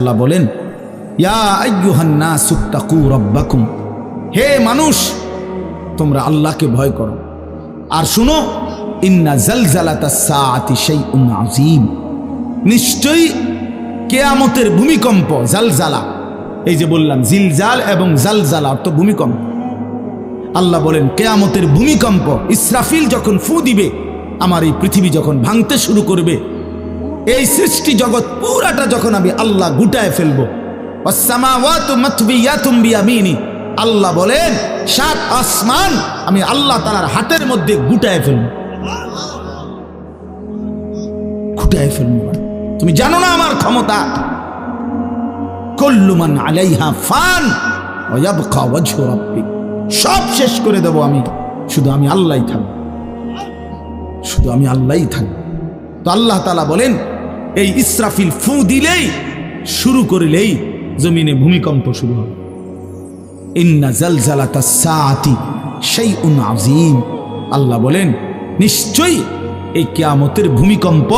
আল্লাহ বলেন হে মানুষ, তোমরা আল্লাহকে ভয় করো। আর শুনো নিশ্চয়ই কেয়ামতের ভূমিকম্প, জালজালা, এই যে বললাম, জিলজাল এবং জালজালা অর্থ ভূমিকম্প। আল্লাহ বলেন, কেয়ামতের ভূমিকম্প, ইসরাফিল যখন ফু দিবে, আমার এই পৃথিবী যখন ভাঙতে শুরু করবে এই সৃষ্টি জগৎ পুরাটা যখন আমি আল্লাহ গুটায় ফেলব। আল্লাহ বলেন, সাত আসমান আমি আল্লাহ তালার হাতের মধ্যে গুটায় ফেলব। গুটায় ফেলব তুমি জানো না আমার ক্ষমতা? কল্লুমান আলাইহা ফান সব শেষ করে দেব আমি। শুধু আমি আল্লাহই থাকব। শুধু আমি আল্লাহই থাকব। তো আল্লাহ তালা বলেন এই ইসরাফিল ফু দিলেই, শুরু করলেই জমিনে ভূমিকম্প শুরু হবে। ইন্না জালজালাতা সাআতি শাইউন আযীম। আল্লাহ বলেন, নিশ্চয়ই এই কিয়ামতের ভূমিকম্প,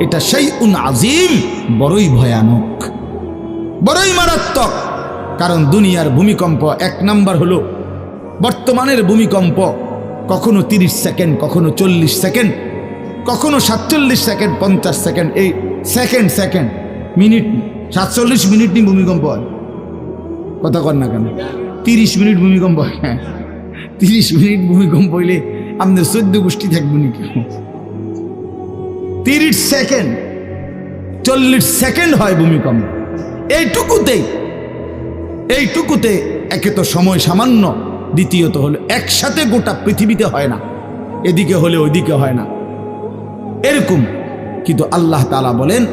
এটা শাইউন আযীম, বড়ই ভয়ানক, বড়ই মারাত্মক। কারণ দুনিয়ার ভূমিকম্প এক নাম্বার হলো, বর্তমানের ভূমিকম্প কখনো তিরিশ সেকেন্ড, কখনো চল্লিশ সেকেন্ড কখনো সাতচল্লিশ সেকেন্ড, পঞ্চাশ সেকেন্ড, এই সেকেন্ড সেকেন্ড, মিনিট, সাতচল্লিশ মিনিট নিয়ে ভূমিকম্প হয়। কথা কর না কেন? তিরিশ মিনিট ভূমিকম্প হয়। হ্যাঁ। তিরিশ মিনিট ভূমিকম্প হইলে আপনার চোদ্দ গোষ্ঠী থাকবে নাকি তিরিশ সেকেন্ড, চল্লিশ সেকেন্ড হয় ভূমিকম্প। এইটুকুতেই এইটুকুতে একে তো সময় সামান্য, দ্বিতীয়ত হলো একসাথে গোটা পৃথিবীতে হয় না। এদিকে হলে ওইদিকে হয় না। এরকম। কিন্তু আল্লাহ তালা বলেন,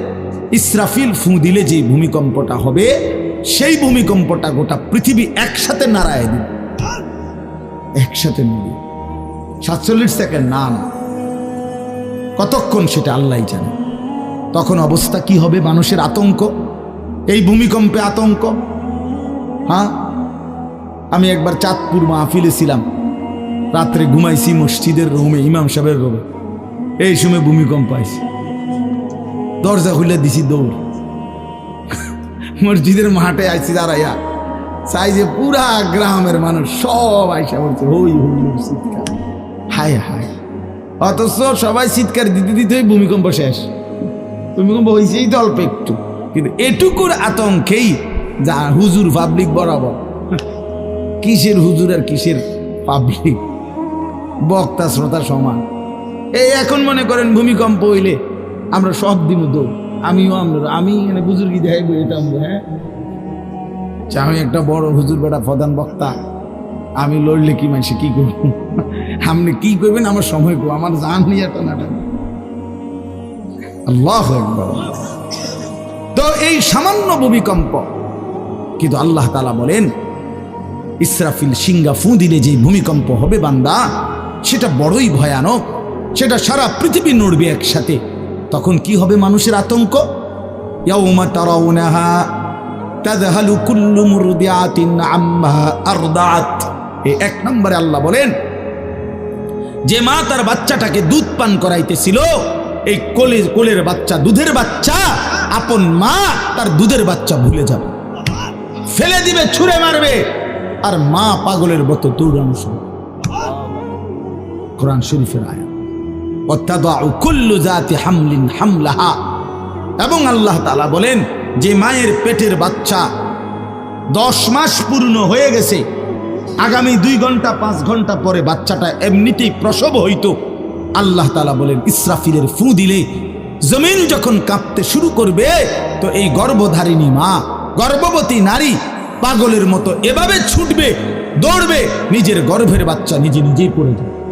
ইসরাফিল ফু দিলে যে ভূমিকম্পটা হবে, সেই ভূমিকম্পটা গোটা পৃথিবী একসাথে নাড়ায় দিবে। একসাথে মিলে সাতচল্লিশ সেকেন্ড না না। কতক্ষণ সেটা আল্লাহ জানে। তখন অবস্থা কি হবে? মানুষের আতঙ্ক? এই ভূমিকম্পে আতঙ্ক? হ্যাঁ? আমি একবার চাঁদপুর মাহফিলে ছিলাম। রাত্রে ঘুমাইছি মসজিদের রুমে, ইমাম সাহেবের রুমে। এই সময় ভূমিকম্প আইছে। দরজা খুলে দিছি দৌড়। মসজিদের মাঠে আইছি দাঁড়াইয়া। চাই যে পুরা গ্রামের মানুষ সব আইসা বলছে হই হই চিৎকার। হায় হায়। অথচ সবাই চিৎকার দিতে, দিতেই ভূমিকম্প শেষ। ভূমিকম্প হয়েছেই তো অল্প একটু। কিন্তু এটুকুর আতঙ্কেই যা হুজুর পাবলিক বরাবর। কিসের হুজুর আর কিসের পাবলিক বক্তা, শ্রোতা সমান। এই এখন মনে করেন ভূমিকম্প হইলে আমরা সব দিন দৌড়। আমিও আমরা আমি এখানে বুজুর্গি দেখাইবো এটা আমরা হ্যাঁ? আচ্ছা, আমি একটা বড় হুজুর বেটা প্রধান বক্তা। আমি লড়লে কি মানুষ কি করব? আপনি কি করবেন? আমার সময় করব আমার জান নিয়ে টানাটা আল্লাহ তো এই সামান্য ভূমিকম্প কিন্তু আল্লাহ তালা বলেন ইসরাফিল সিঙ্গা ফু দিলে যে ভূমিকম্প হবে বান্দা সেটা বড়ই ভয়ানক। সেটা সারা পৃথিবী নড়বে একসাথে। তখন কি হবে মানুষের আতঙ্ক? ইয়াউমা তারাউনাহা তাযহালু কুল্লু মুরদিআতিন আম্মা আরদাআত। এই এক নম্বরে আল্লাহ বলেন, যে মা তার বাচ্চাটাকে দুধ পান করাইতেছিল, এই কোলে, কোলের বাচ্চা, দুধের বাচ্চা, আপন মা তার দুধের বাচ্চা ভুলে যাবে। ফেলে দিবে, ছুঁড়ে মারবে, আর মা পাগলের মতো দৌড়ানো শুরু কোরআন শরীফের আয়া হামলিন হামলাহা। এবং আল্লাহ তালা বলেন, যে মায়ের পেটের বাচ্চা দশ মাস পূর্ণ হয়ে গেছে, আগামী দুই ঘণ্টা, পাঁচ ঘণ্টা পরে বাচ্চাটা এমনিতেই প্রসব হইতো। আল্লাহ তালা বলেন, ইসরাফিলের ফু দিলে জমিন যখন কাঁপতে শুরু করবে, তো এই গর্ভধারিণী মা, গর্ভবতী নারী পাগলের মতো এভাবে ছুটবে, দৌড়বে, নিজের গর্ভের বাচ্চা নিজে নিজেই পড়ে যাবে।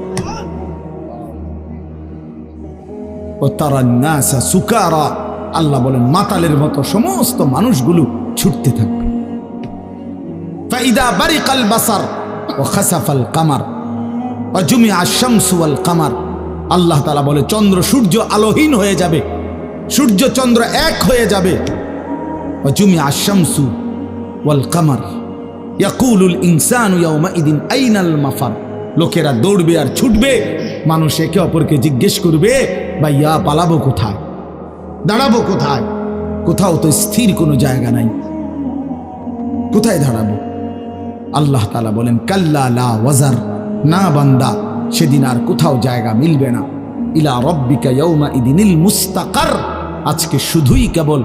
ও তারা নাসা সুকারা। আল্লাহ বলেন, মাতালের মতো সমস্ত মানুষগুলো ছুটতে থাকবে। ফাইদা বারিকাল বাসার ও খাসাফাল কামার ও জুমি আশামসু আল কামার। আল্লাহ তালা বলে, চন্দ্র সূর্য আলোহীন হয়ে যাবে, সূর্য চন্দ্র এক হয়ে যাবে। ও জুমি আশামসু ওয়াল কামার, ইয়াকুলুল ইনসানু ইয়াউমা ইদিন আইনাল মাফার। লোকেরা দৌড়বে আর ছুটবে, মানুষ একে অপরকে জিজ্ঞেস করবে বা ইয়া পালাবো কোথায়? দাঁড়াবো কোথায়? কোথাও তো স্থির কোনো জায়গা নাই। কোথায় দাঁড়াবো? আল্লাহ তালা বলেন, কাল্লা লা ওয়াজার। না বান্দা, সেদিন আর কোথাও জায়গা মিলবে না। ইলা রব্বিকা ইয়ৌমা ইদিনিল মুস্তাকার। আজকে শুধুই কেবল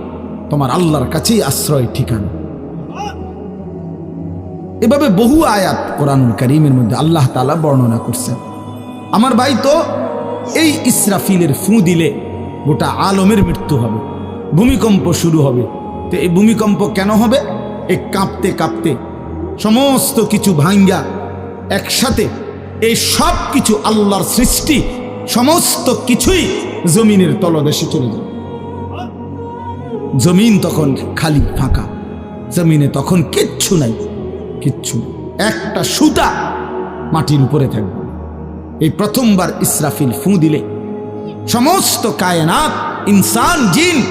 তোমার আল্লাহর কাছেই আশ্রয় ঠিকানা। এভাবে বহু আয়াত কোরআনুল করিমের মধ্যে আল্লাহ তালা বর্ণনা করছেন। আমার ভাই তো এই ইসরাফিলের ফু দিলে গোটা আলমের মৃত্যু হবে। ভূমিকম্প শুরু হবে। তো এই ভূমিকম্প কেন হবে? এ কাঁপতে কাঁপতে সমস্ত কিছু ভাঙ্গা একসাথে এই সব কিছু আল্লাহর সৃষ্টি সমস্ত কিছুই জমিনের তলদেশে চলে যাবে জমিন তখন খালি ফাঁকা। জমিনে তখন কিচ্ছু নাই। কিচ্ছু একটা সুতা মাটির উপরে থাকবে। এই প্রথমবার ইসরাফিল ফু দিলে। সমস্ত কায়নাত, ইনসান, জিন,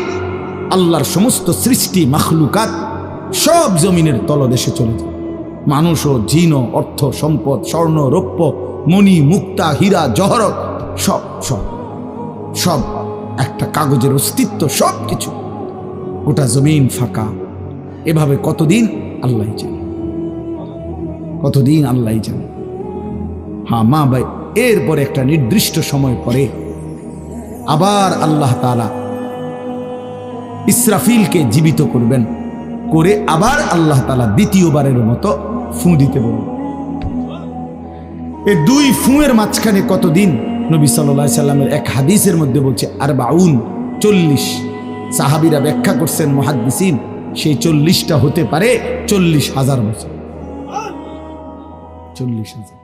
আল্লাহর সমস্ত সৃষ্টি, মাখলুকাত সব জমিনের তলদেশে চলে যায়। মানুষ ও জিন অর্থ, সম্পদ, স্বর্ণ, রৌপ্য, মণি, মুক্তা, হীরা, জহরত, সব সব সব একটা কাগজের অস্তিত্ব সব কিছু গোটা জমিন ফাঁকা। এভাবে কতদিন আল্লাহ জানে? কতদিন আল্লাহ জানে? হ্যাঁ মা ভাই এরপরে একটা নির্দিষ্ট সময় পরে আবার আল্লাহ তালা ইসরাফিলকে জীবিত করবেন, করে আবার আল্লাহ তালা দ্বিতীয়বারের মতো ফু দিতে বলবেন এই দুই ফুঁয়ের মাঝখানে কতদিন নবী সাল্লাহ সাল্লামের এক হাদিসের মধ্যে বলছে আর বাউন চল্লিশ। সাহাবিরা ব্যাখ্যা করছেন, মহাদ্দিসিন, সেই চল্লিশটা হতে পারে চল্লিশ হাজার বছর। চল্লিশ হাজার।